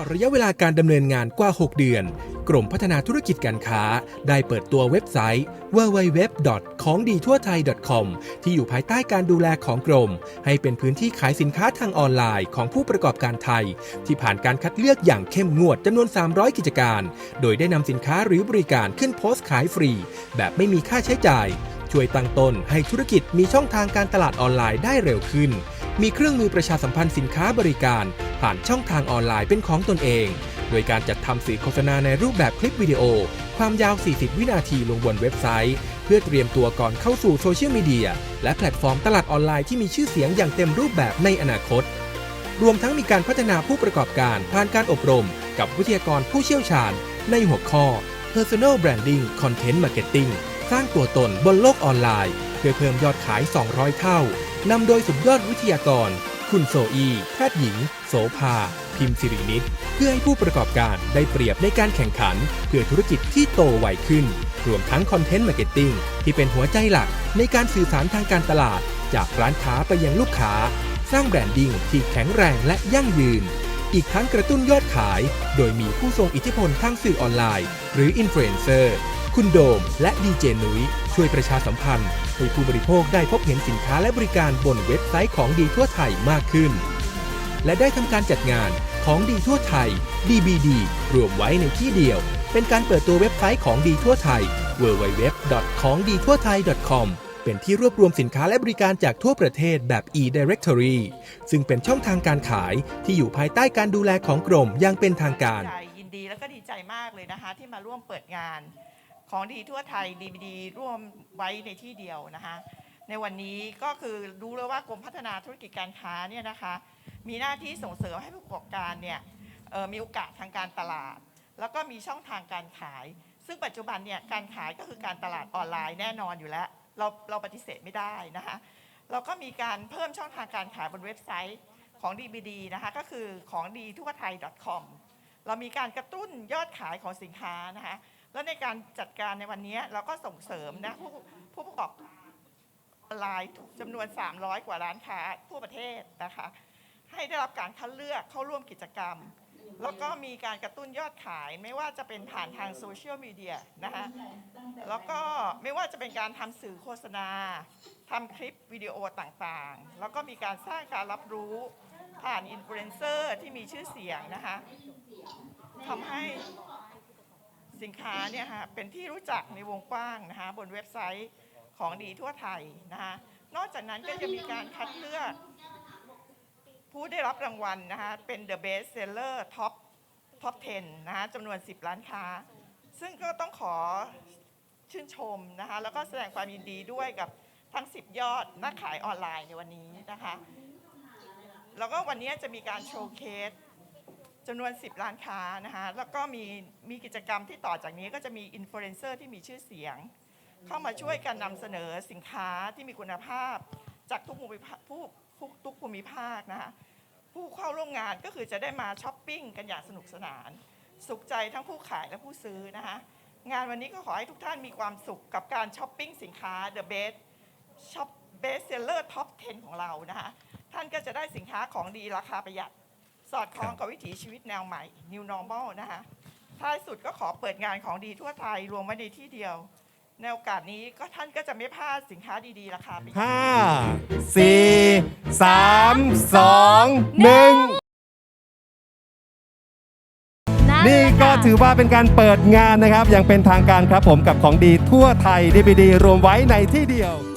ลอดระยะเวลาการดำเนินงานกว่า 6 เดือน กรมพัฒนาธุรกิจการค้า ได้เปิดตัวเว็บไซต์ www. ของดีทั่วไทย .com ที่อยู่ภายใต้การดูแลของกรม ให้เป็นพื้นที่ขายสินค้าทางออนไลน์ของผู้ประกอบการไทย ที่ผ่านการคัดเลือกอย่างเข้มงวดจำนวน 300 กิจการ โดยได้นำสินค้าหรือบริการขึ้นโพสต์ขายฟรี แบบไม่มีค่าใช้จ่าย ช่วยตั้งต้นให้ธุรกิจมีช่องทางการตลาดออนไลน์ได้เร็วขึ้น มีเครื่องมือประชาสัมพันธ์สินค้าบริการ ผ่านช่องทางออนไลน์เป็นของตนเอง โดยการจัดทำสื่อโฆษณาในรูปแบบคลิปวิดีโอ ความยาว 40 วินาทีลงบนเว็บไซต์ เพื่อเตรียมตัวก่อนเข้าสู่โซเชียลมีเดียและแพลตฟอร์มตลาดออนไลน์ที่มีชื่อเสียงอย่างเต็มรูปแบบในอนาคต รวมทั้งมีการพัฒนาผู้ประกอบการผ่านการอบรม กับวิทยากรผู้เชี่ยวชาญ ในหัวข้อ Personal Branding Content Marketing สร้างตัวตนบนโลกออนไลน์ เพื่อเพิ่มยอดขาย 200 เท่า นำโดยสุดยอดวิทยากร คุณโซอี แพทย์หญิง โสภา พิมพ์สิรินิตเพื่อให้ผู้ประกอบการได้เปรียบในการแข่งขัน เพื่อธุรกิจที่โตไวขึ้น รวมทั้งคอนเทนต์มาร์เก็ตติ้งที่เป็นหัวใจหลักในการสื่อสารทางการตลาด จากร้านค้าไปยังลูกค้า สร้างแบรนดิ้งที่แข็งแรงและยั่งยืน อีกทั้งกระตุ้นยอดขาย โดยมีผู้ทรงอิทธิพลทางสื่อออนไลน์ หรืออินฟลูเอนเซอร์ คุณโดม และดีเจนุ้ยช่วยประชาสัมพันธ์ให้ผู้บริโภคได้พบเห็นสินค้าและบริการบนเว็บไซต์ของดีทั่วไทยมากขึ้น และได้ทำการจัดงานของดีทั่วไทย DBD รวมไว้ในที่เดียว เป็นการเปิดตัวเว็บไซต์ของดีทั่วไทย www.khongdithuathai.com เป็นที่รวบรวมสินค้าและบริการจากทั่วประเทศแบบ e-directory ซึ่งเป็นช่องทางการขายที่อยู่ภายใต้การดูแลของกรมอย่างเป็นทางการ ยินดีแล้วก็ดีใจมากเลยนะคะที่มาร่วมเปิดงาน ของดีทั่วไทยดีดีร่วมไว้ในที่เดียวนะคะในวันนี้ก็คือรู้แล้วว่ากรมพัฒนาธุรกิจการค้าเนี่ยนะคะมีหน้าที่ส่งเสริมให้ผู้ประกอบการเนี่ยมีโอกาสทางการตลาด แล้วก็มีช่องทางการขาย ซึ่งปัจจุบันเนี่ยการขายก็คือการตลาดออนไลน์แน่นอนอยู่แล้ว เราเราปฏิเสธไม่ได้นะคะเราก็มีการเพิ่มช่องทางการขายบนเว็บไซต์ของ DBD นะคะก็คือของดีทั่วไทย .com เรามีการกระตุ้นยอดขายของสินค้านะคะแล้วในการจัดการในวันนี้เราก็ส่งเสริมนะผู้ผู้ประกอบออนไลน์จำนวน 300 กว่าร้านค้าทั่วประเทศนะคะให้ได้รับการคัดเลือกเข้าร่วมกิจกรรม แล้วก็มีการกระตุ้นยอดขายไม่ว่าจะเป็นผ่านทางโซเชียลมีเดียนะคะแล้วก็ไม่ว่าจะเป็นการทำสื่อโฆษณาทำคลิปวิดีโอต่างๆ แล้วก็มีการสร้างการรับรู้ผ่านอินฟลูเอนเซอร์ที่มีชื่อเสียงนะคะ ทำให้สินค้าเนี่ยฮะเป็นที่รู้จักในวงกว้างนะคะบนเว็บไซต์ของดีทั่วไทยนะคะนอกจากนั้นก็จะมีการคัดเลือก ผู้ได้รับรางวัลนะคะเป็น The Best Seller Top Top 10นะคะจำนวน 10 ร้านค้า ซึ่งก็ต้องขอชื่นชมนะคะแล้วก็แสดงความยินดีด้วยกับทั้ง 10 ยอดนักขายออนไลน์ในวันนี้นะคะ แล้วก็วันนี้จะมีการโชว์เคส จำนวน 10 ร้านค้านะคะแล้วก็มีมีกิจกรรมที่ต่อจากนี้ก็จะมีอินฟลูเอนเซอร์ที่มีชื่อเสียง เข้ามาช่วยกันนำเสนอสินค้าที่มีคุณภาพ จากทุกภูมิภาคผู้ทุกภูมิภาคนะคะผู้เข้าร่วมงานก็คือจะได้มาช้อปปิ้งกันอย่างสนุกสนาน สุขใจทั้งผู้ขายและผู้ซื้อนะคะงานวันนี้ก็ขอให้ทุกท่านมีความสุขกับการช้อปปิ้งสินค้า The Best ช็อป Best Seller Top 10 ของเรานะคะท่านก็จะได้สินค้าของดีราคาประหยัด สอดคล้องกับวิถีชีวิตแนวใหม่ New Normal นะคะท้ายสุดก็ขอเปิดงานของดีทั่วไทยรวมไว้ในที่เดียว ในโอกาสนี้ก็ท่านก็จะไม่พลาดสินค้าดีๆราคาประหยัด ห้าสี่สามสองหนึ่งนี่ก็ถือว่าเป็นการเปิดงานนะครับ อย่างเป็นทางการครับผมกับของดีทั่วไทย DVD รวมไว้ในที่เดียว